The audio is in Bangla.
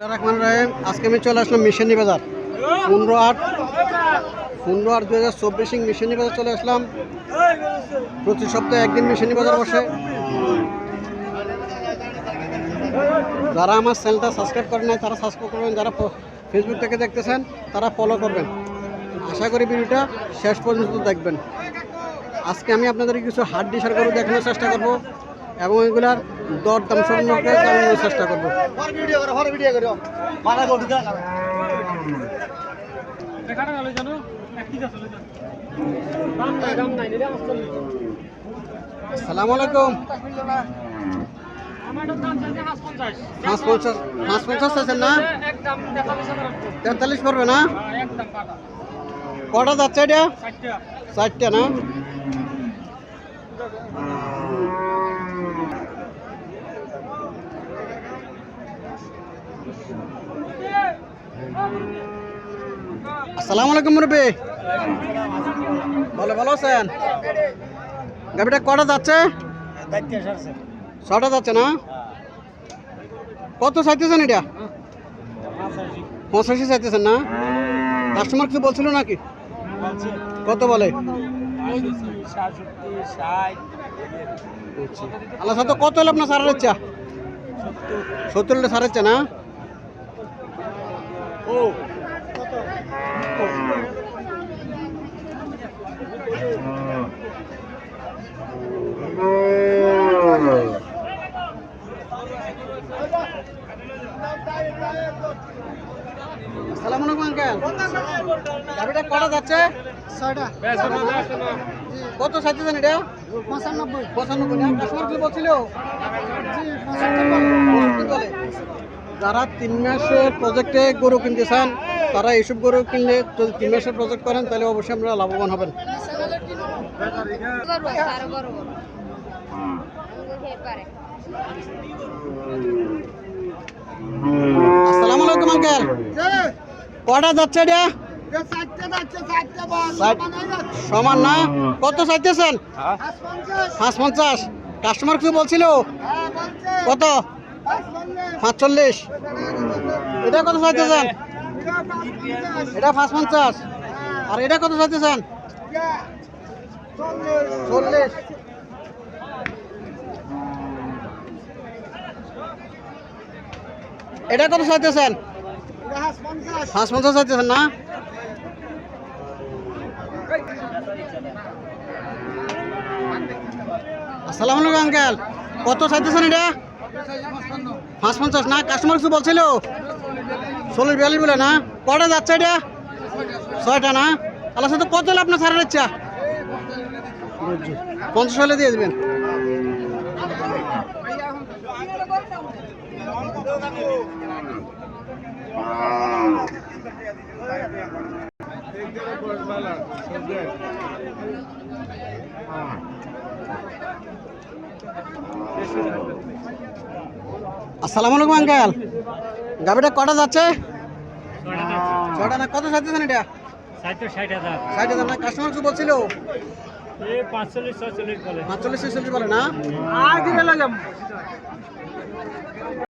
রহমান রাহিম আজকে আমি চলে আসলাম মিশনি বাজার। পনেরো আট পনেরো আট দু হাজার চব্বিশ মিশনি বাজার চলে আসলাম। প্রতি সপ্তাহে একদিন মিশনি বাজার বসে। যারা আমার চ্যানেলটা সাবস্ক্রাইব করেন নাই, তারা সাবস্ক্রাইব করবেন। যারা ফেসবুক থেকে দেখতেছেন, তারা ফলো করবেন। আশা করি ভিডিওটা শেষ পর্যন্ত দেখবেন। আজকে আমি আপনাদের কিছু হাট ডিসার গরু দেখানোর চেষ্টা করব এবং এগুলার দর দাম সম্পর্কে জানানোর চেষ্টা করব। সালাম আলাইকুম। পাঁচ পঞ্চাশ পাঁচ পঞ্চাশ আছেন না? তেতাল্লিশ পড়বে না? কটা যাচ্ছে এটা? চারটা না? আসসালামু আলাইকুম মুরব্বী। ভালো ভালো আছেন? গাড়িটা কটা যাচ্ছে? ছটা যাচ্ছে না? কত চাইতেছেন এটা? পঁচাশি চাইতেছেন না? কাস্টমার কিছু বলছিল নাকি? কত বলে? আল্লাহ সাথে কত হলো আপনার সারার ইচ্ছা? সত্তর। হলে সারার না? আসসালামু আলাইকুম আঙ্কেল। গাড়িটা কটা যাচ্ছে? ছয়টা। কত চাইতেছেন এটা? পঁচানব্বই। পঁচানব্বই কাস্টমার কি বলছিল? যারা তিন মাসের প্রজেক্টে গরু কিনতে চান তারা এইসব গরু কিনলে যদি তিন মাসের প্রজেক্ট করেন তাহলে অবশ্যই আমরা লাভবান হবেন। করব আরও বড় বড় খেয়ে পারে আসসালামু আলাইকুম আঙ্কেল কটা যাচ্ছে এটা? সমান না? কত চাইতেছেন? পাঁচ পঞ্চাশ কাস্টমার কিছু বলছিল? কত? পাঁচচল্লিশ। এটা কত চাইতেছেন? এটা পাঁচ পঞ্চাশ আর এটা কত চাইতেছেন? চল্লিশ। এটা কত চাইতেছেন? পাঁচ পঞ্চাশ চাইতেছেন না? আসসালামু আলাইকুম, আঙ্কেল। কত চাইতেছেন এটা? পাঁচ পঞ্চাশ না কাস্টমার কিছু বলছিল? চল্লিশ, বিয়াল্লিশ বলে না? কটা যাচ্ছে এটা? ছয়টা না? আল্লাহ সাথে কত হলে আপনার ছাড়ার ইচ্ছা? পঞ্চাশ হলে দিয়ে দেবেন। আসসালামু আলাইকুম আঙ্কেল। গাড়িটা কটা যাচ্ছে? ছয়টা না কত চাইতেছেন এটা? ষাট ষাট হাজার না কাস্টমার কিছু বলছিল? পাঁচচল্লিশ ছচল্লিশ বলে। পাঁচচল্লিশ ছেচল্লিশ বলে না? আর কি গেল